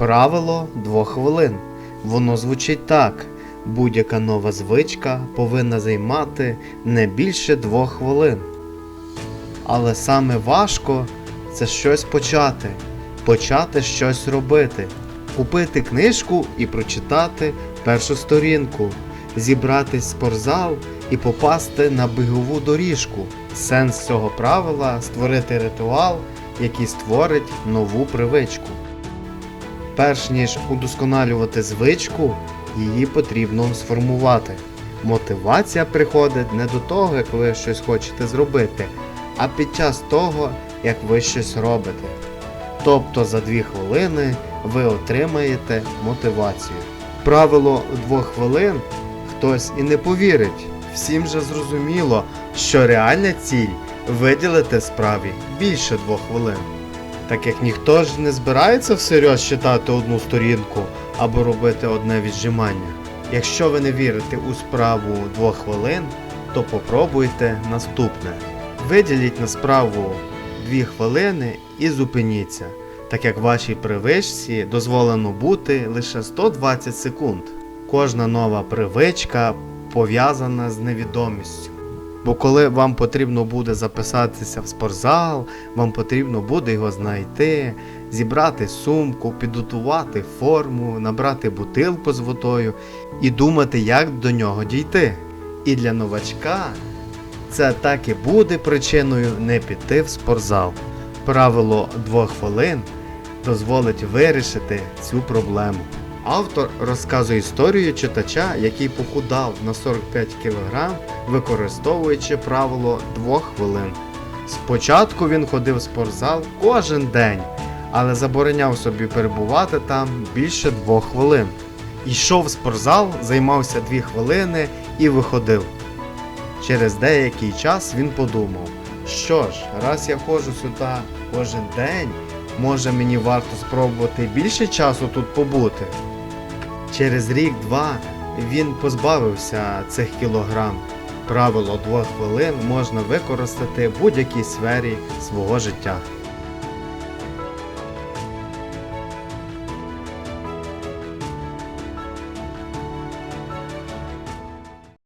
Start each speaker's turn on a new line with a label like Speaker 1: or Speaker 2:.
Speaker 1: Правило двох хвилин. Воно звучить так: будь-яка нова звичка повинна займати не більше двох хвилин. Але саме важко це щось почати, почати щось робити, купити книжку і прочитати першу сторінку, зібратись в спортзал і попасти на бігову доріжку. Сенс цього правила створити ритуал, який створить нову привичку. Перш ніж удосконалювати звичку, її потрібно сформувати. Мотивація приходить не до того, як ви щось хочете зробити, а під час того, як ви щось робите. Тобто за 2 хвилини ви отримаєте мотивацію. Правило двох хвилин хтось і не повірить. Всім же зрозуміло, що реальна ціль виділити справі більше двох хвилин. Так як ніхто ж не збирається всерйоз читати одну сторінку або робити одне віджимання. Якщо ви не вірите у справу двох хвилин, то попробуйте наступне. Виділіть на справу 2 хвилини і зупиніться, так як вашій привичці дозволено бути лише 120 секунд. Кожна нова привичка пов'язана з невідомістю. Бо коли вам потрібно буде записатися в спортзал, вам потрібно буде його знайти, зібрати сумку, підготувати форму, набрати бутилку з водою і думати, як до нього дійти. І для новачка це так і буде причиною не піти в спортзал. Правило двох хвилин дозволить вирішити цю проблему. Автор розказує історію читача, який похудав на 45 кг, використовуючи правило двох хвилин. Спочатку він ходив в спортзал кожен день, але забороняв собі перебувати там більше двох хвилин. Йшов в спортзал, займався дві хвилини і виходив. Через деякий час він подумав, що ж, раз я ходжу сюди кожен день, може мені варто спробувати більше часу тут побути. Через рік-два він позбавився цих кілограм. Правило двох хвилин можна використати в будь-якій сфері свого життя.